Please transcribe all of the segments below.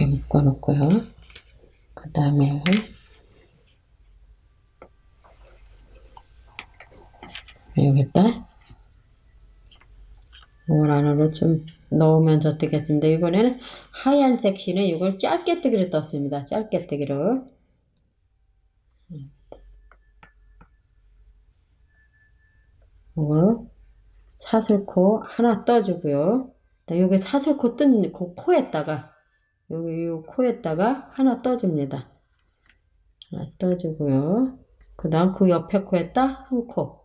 이렇게 묶어 놓고요. 그 다음에 여기다 이걸 안으로 좀 넣으면서 뜨겠습니다. 이번에는 하얀색 실에 이걸 짧게 뜨기로 떴습니다. 짧게 뜨기로. 이걸 사슬코 하나 떠주고요. 여기 사슬코 뜬 그 코에다가 여기 이 코에다가 하나 떠줍니다. 하나 떠주고요. 그 다음 그 옆에 코에다 한 코.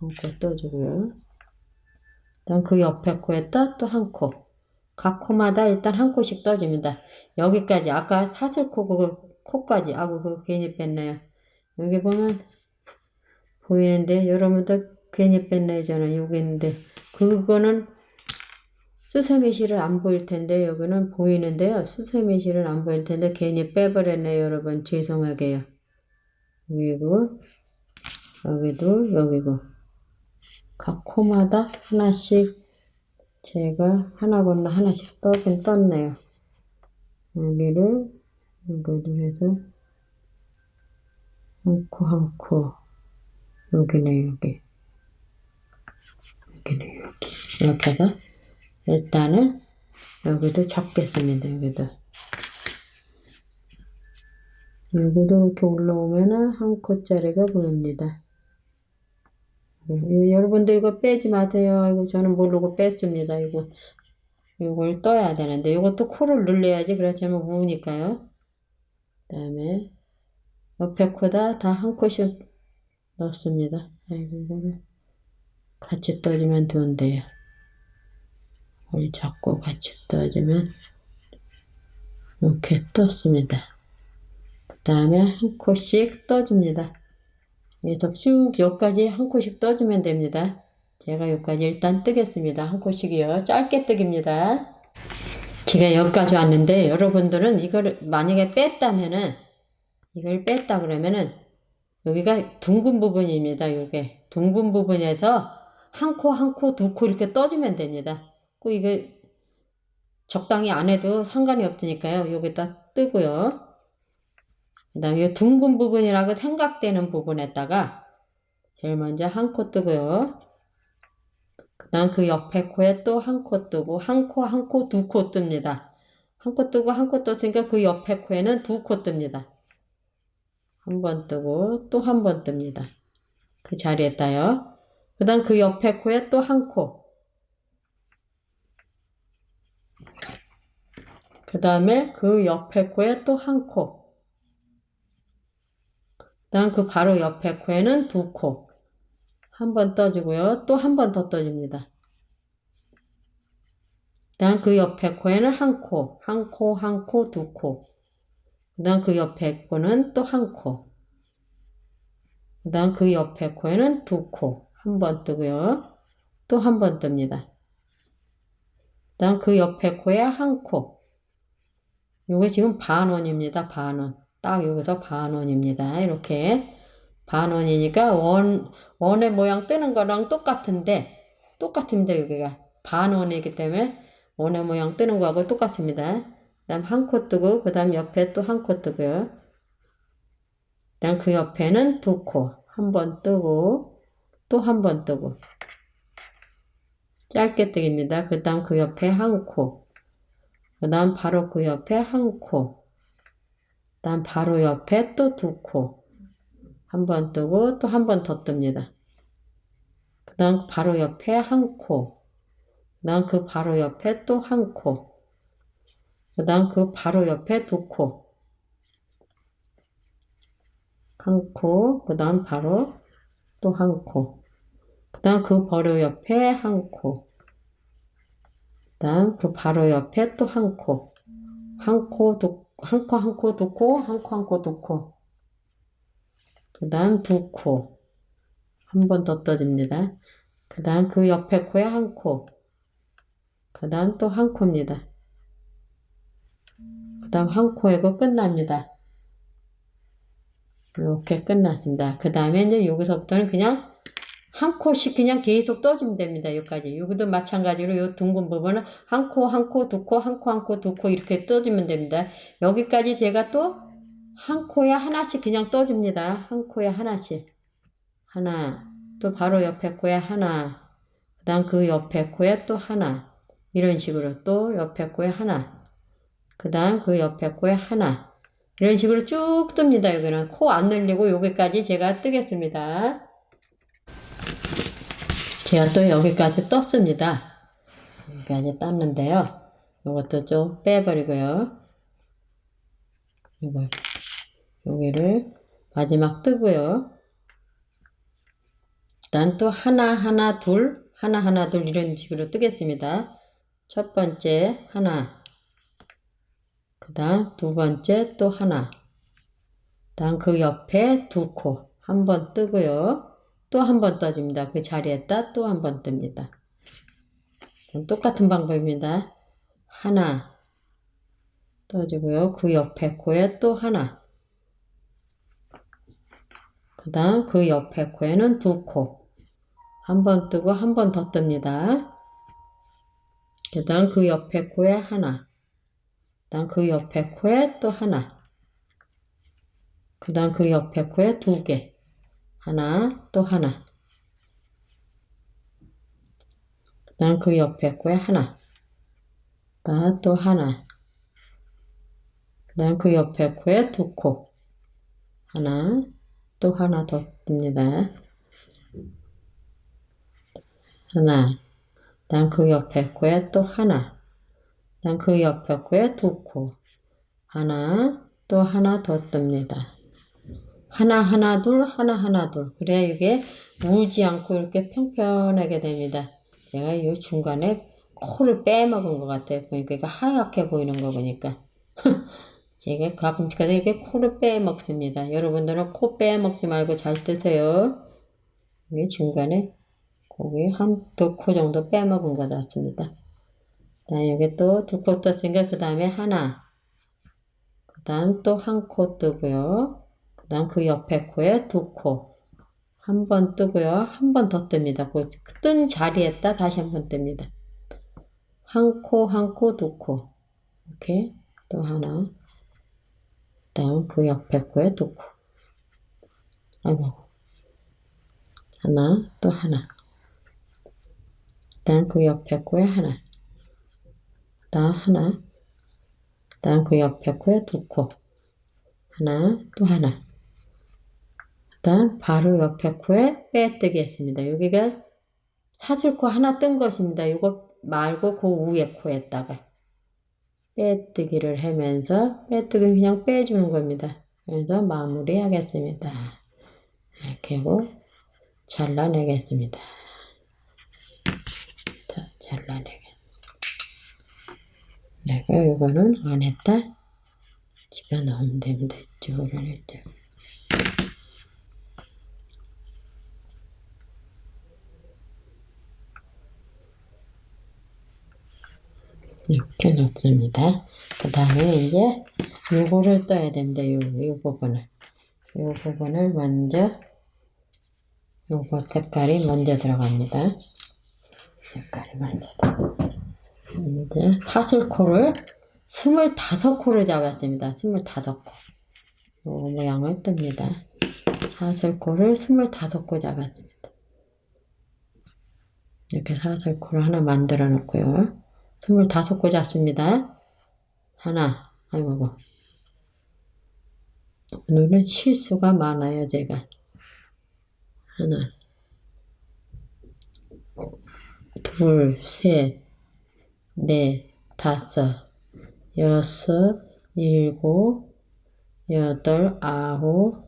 한 코 떠주고요. 그 다음 그 옆에 코에다 또한 코. 각 코마다 일단 한 코씩 떠줍니다. 여기까지, 아까 사슬코 그 코까지, 아구 그거 괜히 뺐네요. 여기 보면 보이는데, 여러분들 괜히 뺐네요. 저는 여기 있는데, 그거는 수세미실은 안 보일 텐데 여기는 보이는데요. 수세미실은 안 보일 텐데 괜히 빼버렸네요. 여러분 죄송하게요. 여기고 여기도 여기고 각 코마다 하나씩 제가 하나 건너 하나씩 떠긴 떴네요. 여기를 여기도 해서 한코 한코 여기네 여기 여기네 여기 해서 일단은 여기도 잡겠습니다. 여기도 여기도 이렇게 올라오면은 한 코짜리가 보입니다. 예, 여러분들 이거 빼지 마세요. 이거 저는 모르고 뺐습니다. 이거 이걸 떠야 되는데 이것도 코를 눌러야지 그렇지만 무으니까요. 그 다음에 옆에 코다 다 한 코씩 넣습니다. 아이고 이거를 같이 떠주면 좋은데요. 을 잡고 같이 떠주면 이렇게 떴습니다. 그 다음에 한 코씩 떠줍니다. 그래서 쭉 여기까지 한 코씩 떠주면 됩니다. 제가 여기까지 일단 뜨겠습니다. 한 코씩이요. 짧게 뜨깁니다. 제가 여기까지 왔는데 여러분들은 이걸 만약에 뺐다면은 이걸 뺐다 그러면은 여기가 둥근 부분입니다. 이게 둥근 부분에서 한 코 한 코 두 코 이렇게 떠주면 됩니다. 그 이게 적당히 안 해도 상관이 없으니까요. 여기다 뜨고요. 그 다음에 이 둥근 부분이라고 생각되는 부분에다가 제일 먼저 한 코 뜨고요. 그 다음 그 옆에 코에 또 한 코 뜨고 한 코 한 코 두 코 뜹니다. 한 코 뜨고 한 코 떴으니까 그 옆에 코에는 두 코 뜹니다. 한 번 뜨고 또 한 번 뜹니다. 그 자리에다요. 그 다음 그 옆에 코에 또 한 코. 그 다음에 그 옆에 코에 또 한 코. 그 다음 그 바로 옆에 코에는 두 코. 한 번 떠주고요. 또 한 번 더 떠줍니다. 그 다음 그 옆에 코에는 한 코. 한 코, 한 코, 두 코. 그 다음 그 옆에 코는 또 한 코. 그 다음 그 옆에 코에는 두 코. 한 번 뜨고요. 또 한 번 뜹니다. 그 다음 그 옆에 코에 한 코. 요게 지금 반원입니다. 반원. 딱 여기서 반원입니다. 이렇게 반원이니까 원, 원의 모양 뜨는 거랑 똑같은데 똑같습니다. 여기가 반원이기 때문에 원의 모양 뜨는 거하고 똑같습니다. 그 다음 한 코 뜨고 그 다음 옆에 또 한 코 뜨고요. 그 다음 그 옆에는 두 코. 한 번 뜨고 또 한 번 뜨고 짧게 뜨기입니다. 그 다음 그 옆에 한 코. 그 다음 바로 그 옆에 한 코. 그 다음 바로 옆에 또 두 코. 한 번 뜨고 또 한 번 더 뜹니다. 그 바로 옆에 한 코. 그 다음 그 바로 옆에 또 한 코. 그 다음 그 바로 옆에 두 코. 한 코. 그 다음 바로 또 한 코. 그 다음 그 바로 옆에 한 코. 그 다음 그 바로 옆에 또 한 코. 한 코, 두, 한 코, 한 코, 두 코, 한 코, 한 코, 두 코. 그 다음 두 코. 한 번 더 떠줍니다. 그 다음 그 옆에 코에 한 코. 그 다음 또 한 코입니다. 다음 한 코이고 끝납니다. 이렇게 끝났습니다. 그 다음에 이제 여기서부터는 그냥 한 코씩 그냥 계속 떠주면 됩니다. 여기까지. 여기도 마찬가지로 요 둥근 부분은 한 코, 한 코, 두 코, 한 코, 한 코, 두 코 이렇게 떠주면 됩니다. 여기까지 제가 또 한 코에 하나씩 그냥 떠줍니다. 한 코에 하나씩. 하나. 또 바로 옆에 코에 하나. 그 다음 그 옆에 코에 또 하나. 이런 식으로 또 옆에 코에 하나. 그 다음 그 옆에 코에 하나. 이런 식으로 쭉 뜹니다. 여기는 코 안 늘리고 여기까지 제가 뜨겠습니다. 제가 또 여기까지 떴습니다. 여기까지 떴는데요. 이것도 좀 빼버리고요. 이거 여기를 마지막 뜨고요. 일단 또 하나 하나 둘 하나 하나 둘 이런 식으로 뜨겠습니다. 첫 번째 하나 그 다음 두 번째 또 하나 그 다음 그 옆에 두 코 한 번 뜨고요. 또 한 번 떠줍니다. 그 자리에다 또 한 번 뜹니다. 똑같은 방법입니다. 하나 떠주고요. 그 옆에 코에 또 하나 그 다음 그 옆에 코에는 두 코. 한 번 뜨고 한 번 더 뜹니다. 그 다음 그 옆에 코에 하나. 그 다음 그 옆에 코에 또 하나. 그 다음 그 옆에 코에 두 개. 하나, 또 하나. 그 다음 그 옆에 코에 하나. 그 다음 또 하나. 그 다음 그 옆에 코에 두 코. 하나, 또 하나 더 뜹니다. 하나. 다음 그 옆에 코에 또 하나. 다음 그 옆에 코에 두 코. 하나, 또 하나 더 뜹니다. 하나, 하나, 둘, 하나, 하나, 둘. 그래야 이게 울지 않고 이렇게 평평하게 됩니다. 제가 이 중간에 코를 빼먹은 것 같아요. 보니까 이게 하얗게 보이는 거 보니까. 제가 가끔씩 이렇게 코를 빼먹습니다. 여러분들은 코 빼먹지 말고 잘 뜨세요. 여기 중간에 거기 한 두 코 정도 빼먹은 것 같습니다. 다음 여기 또 두 코 떴으니까 그 다음에 하나. 그 다음 또 한 코 뜨고요. 그 다음 그 옆에 코에 두 코. 한 번 뜨고요. 한 번 더 뜹니다. 그뜬 자리에다 다시 한 번 뜹니다. 한 코, 한 코, 두 코. 이렇게 또 하나. 다음 그 옆에 코에 두 코. 아이고. 하나, 또 하나. 다음 그 옆에 코에 하나. 다음 하나. 다음 그 옆에 코에 두 코. 하나, 또 하나. 다음 바로 옆에 코에 빼뜨기 했습니다. 여기가 사슬코 하나 뜬 것입니다. 이거 말고 그 위에 코에다가 빼뜨기를 하면서 빼뜨기 그냥 빼주는 겁니다. 그래서 마무리 하겠습니다. 이렇게 하고 잘라내겠습니다. 자, 잘라내겠습니다. 내가 이거는 안에다 집어넣으면 됩니다. 이쪽으로 이쪽. 이렇게 넣습니다. 그 다음에 이제 요거를 떠야 됩니다. 요, 요 부분을. 요 부분을 먼저, 요거 색깔이 먼저 들어갑니다. 색깔이 먼저 들어갑니다. 사슬코를 25코를 잡았습니다. 25코. 요 모양을 뜹니다. 사슬코를 25코 잡았습니다. 이렇게 사슬코를 하나 만들어 놓고요. 25코 잡습니다. 하나, 아이고, 오늘은 실수가 많아요, 제가. 하나, 둘, 셋, 넷, 다섯, 여섯, 일곱, 여덟, 아홉,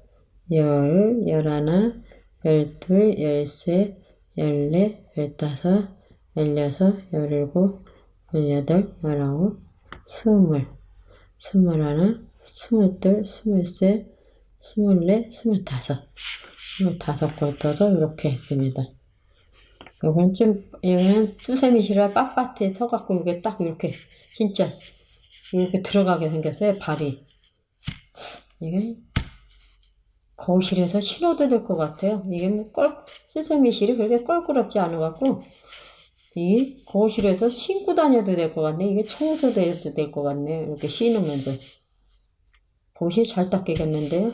열, 열하나, 열둘, 열셋, 열넷, 열다섯, 열여섯, 열일곱, 열여덟, 열아홉, 스물, 스물하나, 스물둘, 스물셋, 스물넷, 스물다섯, 스물다섯 걸 떠서 이렇게 했습니다. 이건 좀, 이거는 수세미 싫어 빳빳해 서갖고 이게 딱 이렇게, 진짜, 이렇게 들어가게 생겼어요, 발이. 이게 거실에서 신어도 될 것 같아요. 이게 뭐 껄, 스스미 실이 그렇게 껄끄럽지 않아갖고, 이 거실에서 신고 다녀도 될 것 같네. 이게 청소도 해도 될 것 같네. 이렇게 신으면서. 거실 잘 닦이겠는데요?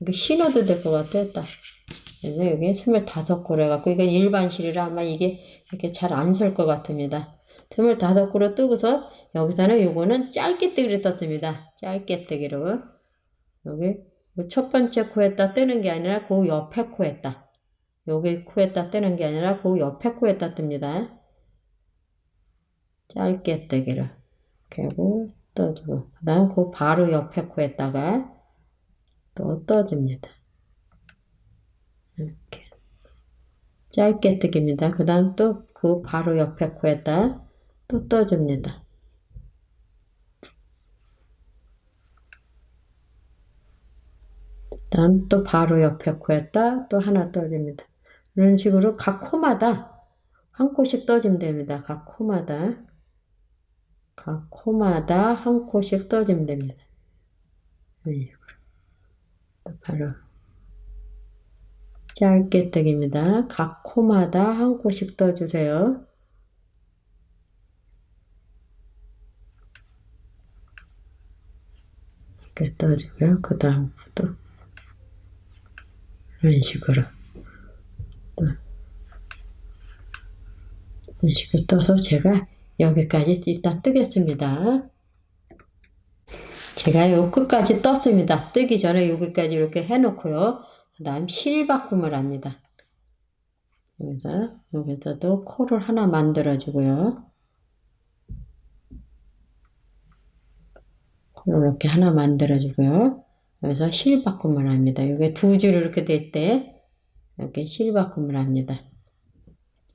이게 신어도 될 것 같아, 딱. 그래서 여기 25그루 해갖고, 이건 일반 실이라 아마 이게 이렇게 잘 안 설 것 같습니다. 25그루 뜨고서, 여기서는 요거는 짧게 뜨기로 떴습니다. 짧게 뜨기로. 여기, 요첫 번째 코에다 뜨는 게 아니라 그 옆에 코에다. 여기 코에다 뜨는 게 아니라 그 옆에 코에다 뜹니다. 짧게 뜨기로. 그리고 떠주고. 그 다음 그 바로 옆에 코에다가 또 떠줍니다. 이렇게. 짧게 뜨기입니다. 그 다음 또 그 바로 옆에 코에다 또 떠줍니다. 다음 또 바로 옆에 코에다 또 하나 떠줍니다. 이런 식으로 각 코마다 한 코씩 떠주면 됩니다. 각 코마다 각 코마다 한 코씩 떠주면 됩니다. 이런 바로 짧게 뜨기입니다. 각 코마다 한 코씩 떠주세요. 이렇게 떠주고요. 그 다음 또 이런 식으로 또 이런 식으로 떠서 제가 여기까지 일단 뜨겠습니다. 제가 요 끝까지 떴습니다. 뜨기 전에 여기까지 이렇게 해놓고요. 그 다음 실 바꿈을 합니다. 여기서 여기서도 코를 하나 만들어주고요. 코를 이렇게 하나 만들어주고요. 여기서 실 바꿈을 합니다. 이게 두 줄 이렇게 될 때 이렇게 실 바꿈을 합니다.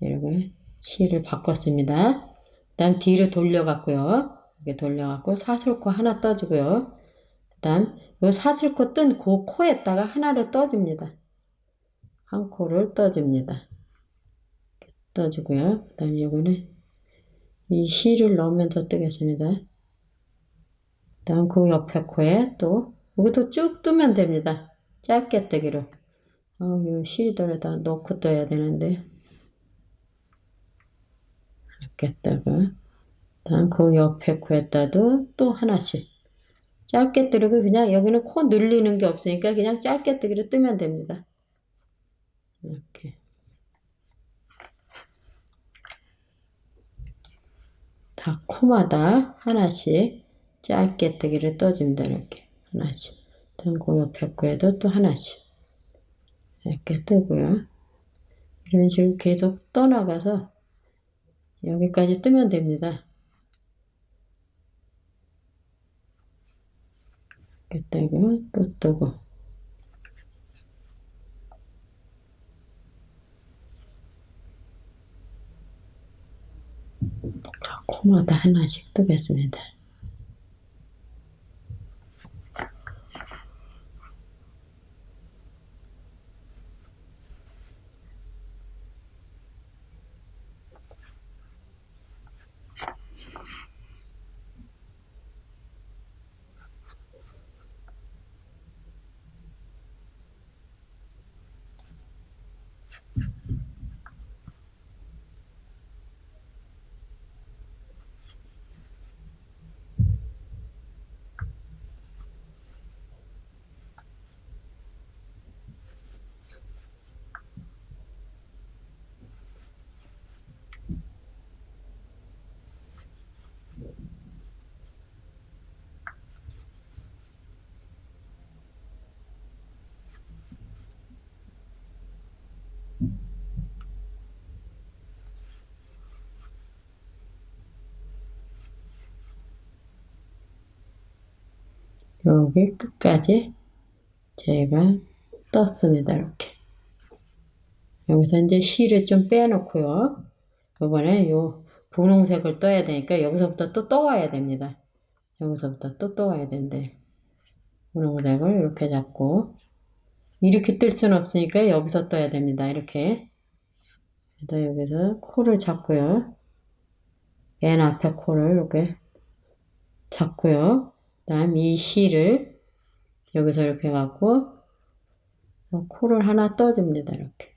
이렇게 실을 바꿨습니다. 그 다음 뒤로 돌려갖고요. 이렇게 돌려갖고 사슬코 하나 떠주고요. 그 다음 요 사슬코 뜬 그 코에다가 하나를 떠줍니다. 한 코를 떠줍니다. 떠주고요. 그 다음 요거는 이 실을 넣으면서 뜨겠습니다. 그 다음 그 옆에 코에 또 여기도 쭉 뜨면 됩니다. 짧게 뜨기로. 아, 요 실들에다 넣고 떠야 되는데. 뜨고. 다음 그 옆에 코에다도 또 하나씩. 짧게 뜨고 그냥 여기는 코 늘리는 게 없으니까 그냥 짧게 뜨기로 뜨면 됩니다. 이렇게. 다 코마다 하나씩 짧게 뜨기를 떠줍니다. 이렇게. 하나씩. 다음 그 옆에 코에도 또 하나씩. 이렇게 뜨고요. 이런 식으로 계속 떠나가서 여기까지 뜨면 됩니다. 이렇게 뜨고 또 뜨고 각 코마다 하나씩 뜨겠습니다. 여기 끝까지 제가 떴습니다. 이렇게. 여기서 이제 실을 좀 빼놓고요. 이번에 요 분홍색을 떠야 되니까 여기서부터 또 떠와야 됩니다. 여기서부터 또 떠와야 되는데 분홍색을 이렇게 잡고 이렇게 뜰 수는 없으니까 여기서 떠야 됩니다. 이렇게 그래서 여기서 코를 잡고요. 맨 앞에 코를 이렇게 잡고요. 그 다음 이 실을 여기서 이렇게 갖고 코를 하나 떠줍니다. 이렇게.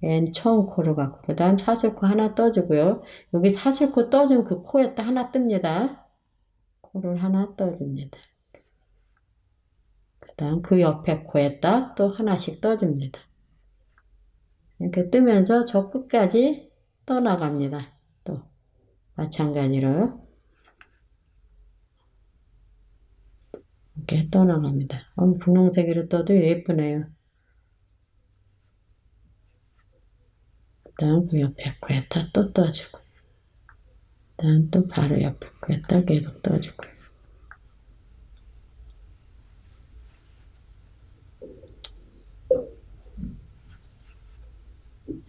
맨 처음 코를 갖고 그 다음 사슬코 하나 떠주고요. 여기 사슬코 떠준 그 코에다 하나 뜹니다. 코를 하나 떠줍니다. 그 다음 그 옆에 코에다 또 하나씩 떠줍니다. 이렇게 뜨면서 저 끝까지 떠나갑니다. 또 마찬가지로 이렇게 떠나갑니다. 어, 분홍색으로 떠도 예쁘네요. 그 다음 그 옆에 코에다 또 떠주고 그 다음 또 바로 옆에 코에다 계속 떠주고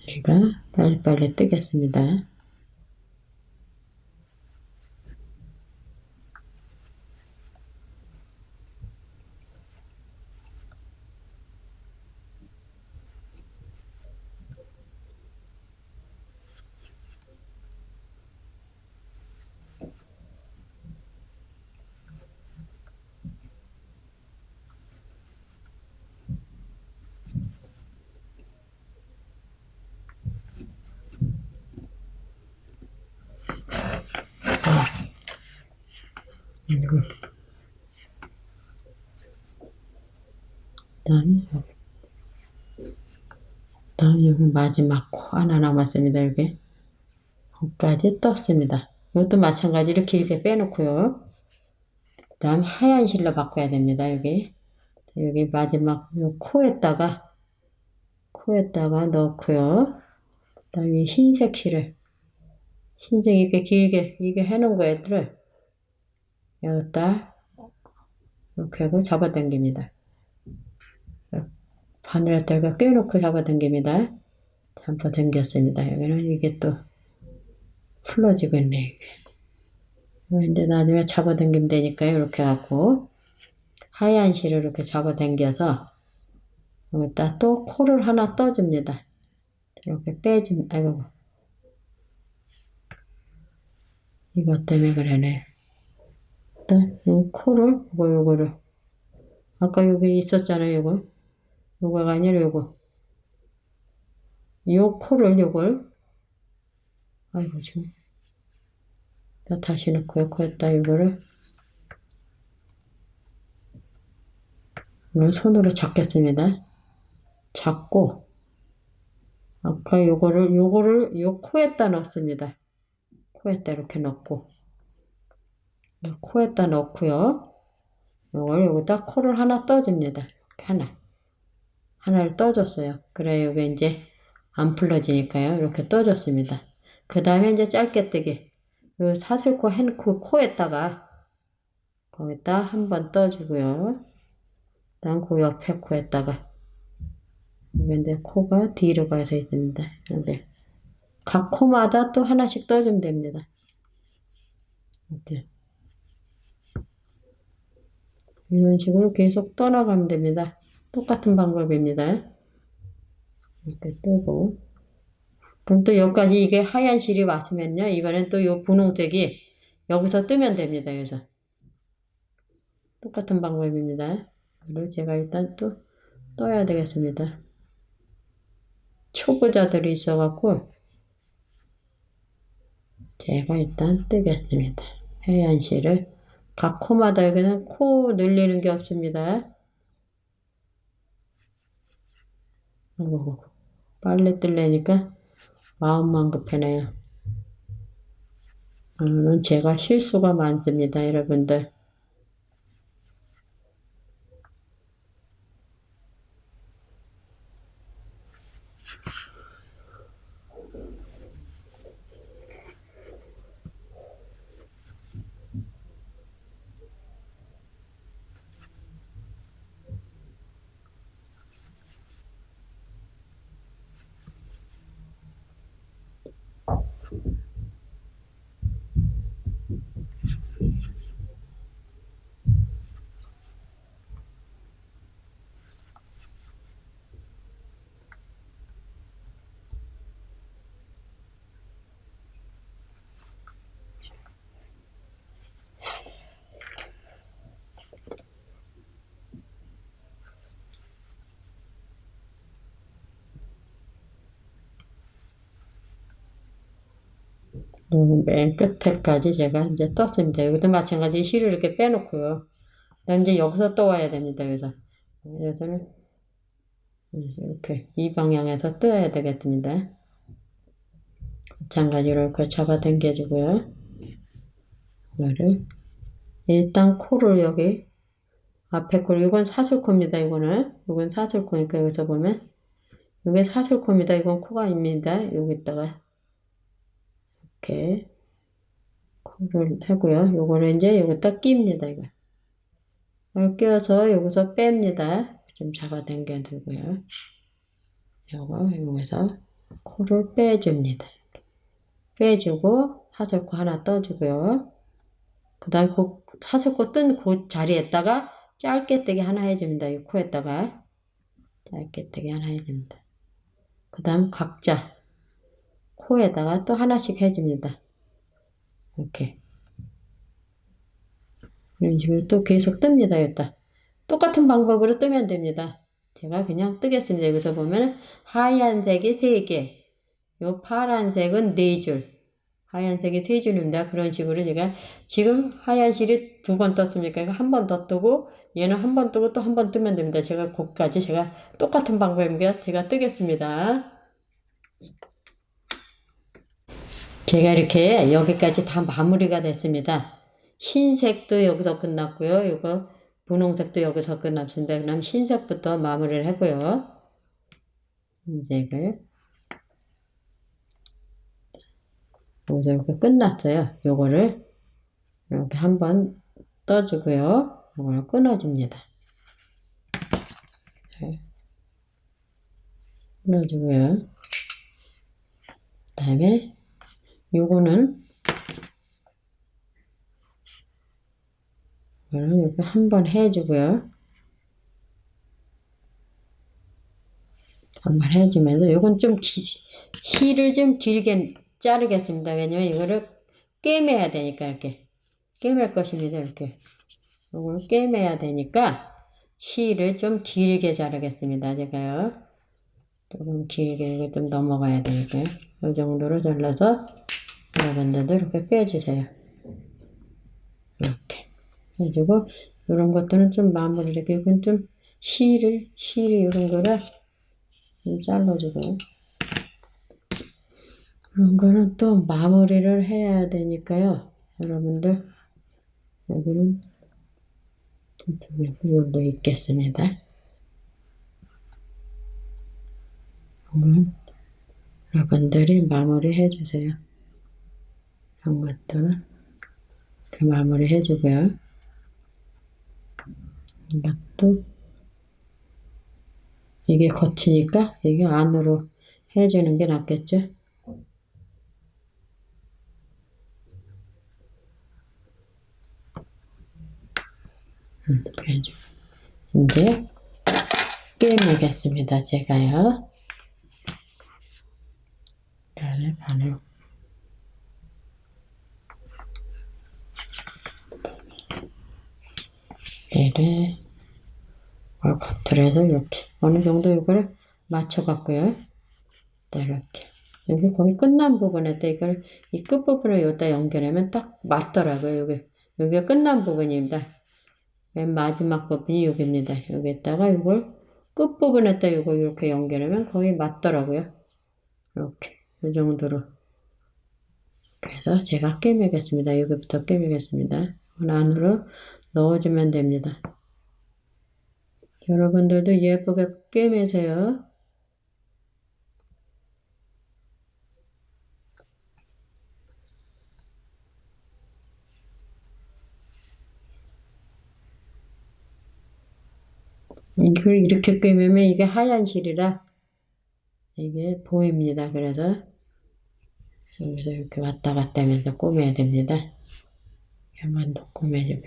우리가 빨리빨리 뜨겠습니다. 그리고 그다음에 여기 그다음 여기 마지막 코 하나 남았습니다. 여기 코까지 떴습니다. 이것도 마찬가지로 길게 빼놓고요. 그 다음 하얀 실로 바꿔야 됩니다. 여기 여기 마지막 요 코에다가 코에다가 넣고요. 그 다음 에 흰색 실을 흰색 이렇게 길게 이게 해놓은 거들을 여기다 이렇게 하고 잡아당깁니다. 바늘에다가 껴놓고 잡아당깁니다. 잡아당겼습니다. 여기는 이게 또 풀어지고 있네. 근데 나중에 잡아당기면 되니까요. 이렇게 하고 하얀 실을 이렇게 잡아당겨서 여기다 또 코를 하나 떠줍니다. 이렇게 빼줍니다. 아이고 이것 때문에 그러네. 일단 요 코를 요거 요거를. 아까 여기 있었잖아요 요거. 요거가 아니라 요거. 요 코를 요걸. 아이고 지금. 나 다시 넣고 코에다 요거를. 이걸 손으로 잡겠습니다. 잡고 아까 요거를 요거를 요 코에다 넣습니다. 코에다 이렇게 넣고 코에다 넣고요. 이걸 여기다 코를 하나 떠줍니다. 이렇게 하나. 하나를 떠줬어요. 그래 여기 이제 안 풀러지니까요. 이렇게 떠줬습니다. 그 다음에 이제 짧게 뜨기. 요 사슬코 헨그 코에다가 거기다 한 번 떠주고요. 다음 그 옆에 코에다가 여기 이제 코가 뒤로 가서 있습니다. 이렇게 각 코마다 또 하나씩 떠주면 됩니다. 이렇게. 이런 식으로 계속 떠나가면 됩니다. 똑같은 방법입니다. 이렇게 뜨고 그럼 또 여기까지 이게 하얀 실이 왔으면요. 이번엔 또이 분홍색이 여기서 뜨면 됩니다. 그래서 똑같은 방법입니다. 그리고 제가 일단 또 떠야 되겠습니다. 초보자들이 있어갖고 제가 일단 뜨겠습니다. 하얀 실을 각 코마다 여기는 코 늘리는 게 없습니다. 빨리 뜰래니까 마음만 급해네요. 오늘은 제가 실수가 많습니다, 여러분들. 맨 끝에까지 제가 이제 떴습니다. 여기도 마찬가지 실을 이렇게 빼놓고요. 그다음 이제 여기서 또 와야 됩니다. 여기서 여기서는 이렇게 이 방향에서 떠야 되겠습니다. 마찬가지로 이렇게 잡아 당겨주고요. 이거를 일단 코를 여기 앞에 코 이건 사슬코입니다. 이거는 이건 사슬코니까 여기서 보면 이게 사슬코입니다. 이건 코가 아닙니다. 여기다가 이렇게 코를 하고요. 요거를 이제 여기다 낍니다. 이거. 이걸 껴서 여기서 뺍니다. 좀 잡아당겨 두고요. 요거 여기서 코를 빼줍니다. 빼주고 사슬코 하나 떠주고요. 그 다음에 그 사슬코 뜬 그 자리에다가 짧게 뜨기 하나 해줍니다. 이 코에다가 짧게 뜨기 하나 해줍니다. 그 다음 각자 코에다가 또 하나씩 해줍니다. 이렇게. 이런 식으로 또 계속 뜹니다. 여기다. 똑같은 방법으로 뜨면 됩니다. 제가 그냥 뜨겠습니다. 여기서 보면 하얀색이 3개, 요 파란색은 4줄, 하얀색이 3줄입니다. 그런 식으로 제가 지금 하얀 실이 두 번 떴습니까? 이거 한 번 더 뜨고 얘는 한 번 뜨고 또 한 번 뜨면 됩니다. 제가 그까지 제가 똑같은 방법입니다. 제가 뜨겠습니다. 제가 이렇게 여기까지 다 마무리가 됐습니다. 흰색도 여기서 끝났고요. 이거 분홍색도 여기서 끝났습니다. 그럼 흰색부터 마무리를 하고요. 흰색을 이렇게 끝났어요. 요거를 이렇게 한번 떠주고요. 요걸 끊어줍니다. 네. 끊어주고요. 그 다음에 요거는 이거는 이렇게 한번 해주고요. 한 번 해주면서 요건 좀 기, 실을 좀 길게 자르겠습니다. 왜냐면 이거를 꿰매야 되니까 이렇게 꿰맬 것입니다. 이렇게 이걸 꿰매야 되니까 실을 좀 길게 자르겠습니다. 제가요. 조금 길게 이거 좀 넘어가야 되니까 이 정도로 잘라서 여러분들도 이렇게 빼주세요. 이렇게 해주고 이런 것들은 좀 마무리를 이건 좀 실을 실이 이런 거를 좀 잘라주고 그런 거는 또 마무리를 해야 되니까요. 여러분들 여기는 저쪽에 후열도 있겠습니다. 여러분들이 마무리 해주세요. 이런 것들은 그 마무리 해주고요. 이것도 이게 거치니까 이게 안으로 해주는 게 낫겠죠? 음. 이제 꿰매겠습니다. 제가요. 반을 반을 얘를 겉으로 이렇게 어느 정도 이걸 맞춰갖고요. 네, 이렇게 여기 거의 끝난 부분에다 이걸 이 끝부분을 여기다 연결하면 딱 맞더라고요. 여기 여기가 끝난 부분입니다. 맨 마지막 부분이 여기입니다. 여기에다가 이걸 끝부분에다 이거 이렇게 연결하면 거의 맞더라고요. 이렇게 이 정도로 그래서 제가 꿰매겠습니다. 여기부터 꿰매겠습니다. 안으로 넣어주면 됩니다. 여러분들도 예쁘게 꿰매세요. 이걸 이렇게 꿰매면 이게 하얀 실이라 이게 보입니다. 그래서 여기서 이렇게 왔다 갔다 하면서 꼬매야 됩니다. 한번 더 꼬매주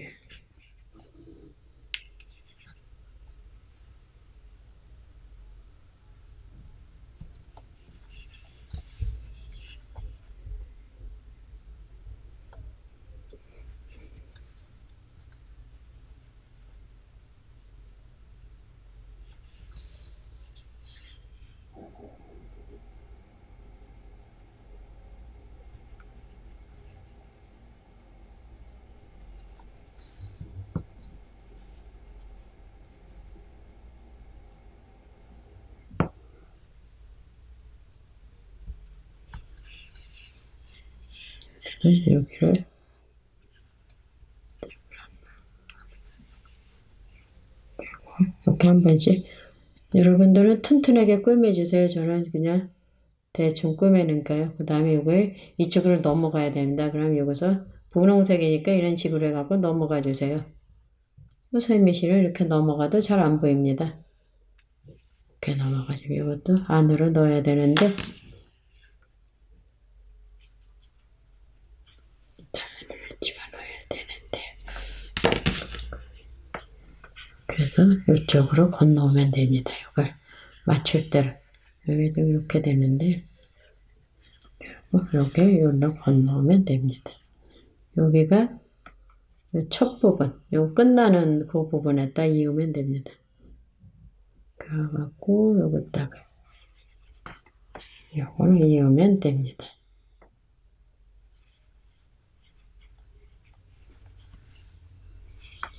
고요. 여기를 이렇게 한 번씩 여러분들은 튼튼하게 꿰매주세요. 저는 그냥 대충 꿰매니까요. 그 다음에 이걸 이쪽으로 넘어가야 됩니다. 그럼 여기서 분홍색이니까 이런 식으로 해갖고 넘어가 주세요. 세미실을 이렇게 넘어가도 잘 안 보입니다. 이렇게 넘어가지고 이것도 안으로 넣어야 되는데 안으로 집어넣어야 되는데 그래서 이쪽으로 건너오면 됩니다. 이걸 맞출 때를 여기도 이렇게 되는데 여기 여기로 건너오면 됩니다. 여기가 첫 부분, 요 끝나는 그 부분에다 이으면 됩니다. 그래갖고 요거다가 요거를 이으면 됩니다.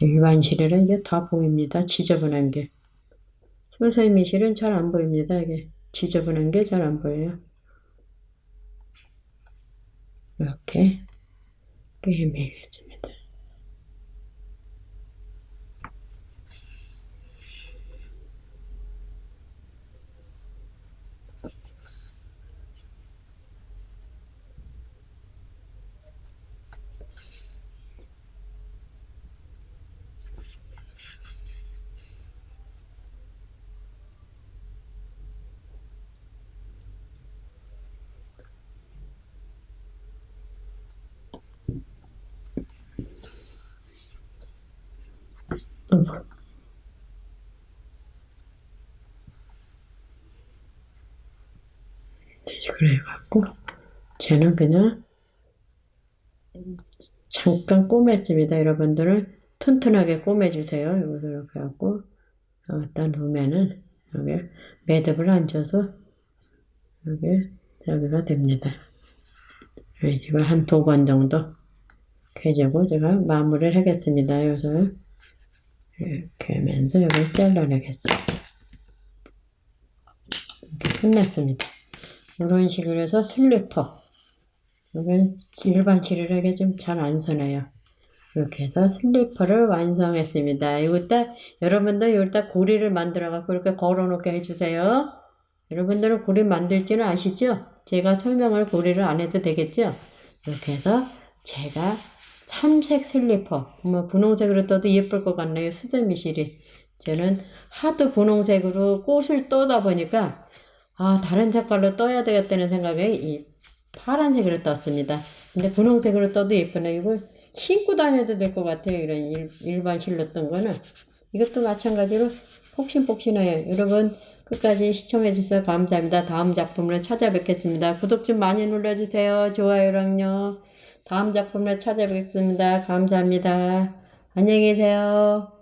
일반 실에는 이게 다 보입니다. 지저분한 게. 선생님이 실은 잘 안 보입니다. 이게 지저분한 게 잘 안 보여요. 이렇게 꿰매겠습니다. 어머. 그래 갖고 저는 그냥 잠깐 꼬맸습니다. 여러분들은 튼튼하게 꼬매주세요. 이거 이렇게 갖고 여기다 놓으면은 여기 매듭을 얹어서 여기 여기가 됩니다. 지금 한두번 정도 해주고 제가 마무리를 하겠습니다. 여기서 이렇게 하면서 여기 잘라내겠습니다. 이렇게 끝냈습니다. 이런 식으로 해서 슬리퍼. 이건 일반 실을하게 좀잘 안 서네요. 이렇게 해서 슬리퍼를 완성했습니다. 이것다 여러분들 여기다 고리를 만들어 갖고 이렇게 걸어 놓게 해주세요. 여러분들은 고리 만들지는 아시죠? 제가 설명을 고리를 안 해도 되겠죠? 이렇게 해서 제가 삼색 슬리퍼, 뭐 분홍색으로 떠도 예쁠 것 같네요. 수제 미실이. 저는 하도 분홍색으로 꽃을 떠다 보니까 아 다른 색깔로 떠야 되겠다는 생각에 이 파란색으로 떴습니다. 근데 분홍색으로 떠도 예쁘네. 이거 신고 다녀도 될 것 같아요. 이런 일, 일반 실로 뜬 거는. 이것도 마찬가지로 폭신폭신해요. 여러분 끝까지 시청해주셔서 감사합니다. 다음 작품으로 찾아뵙겠습니다. 구독 좀 많이 눌러주세요. 좋아요랑요. 다음 작품으로 찾아뵙겠습니다. 감사합니다. 안녕히 계세요.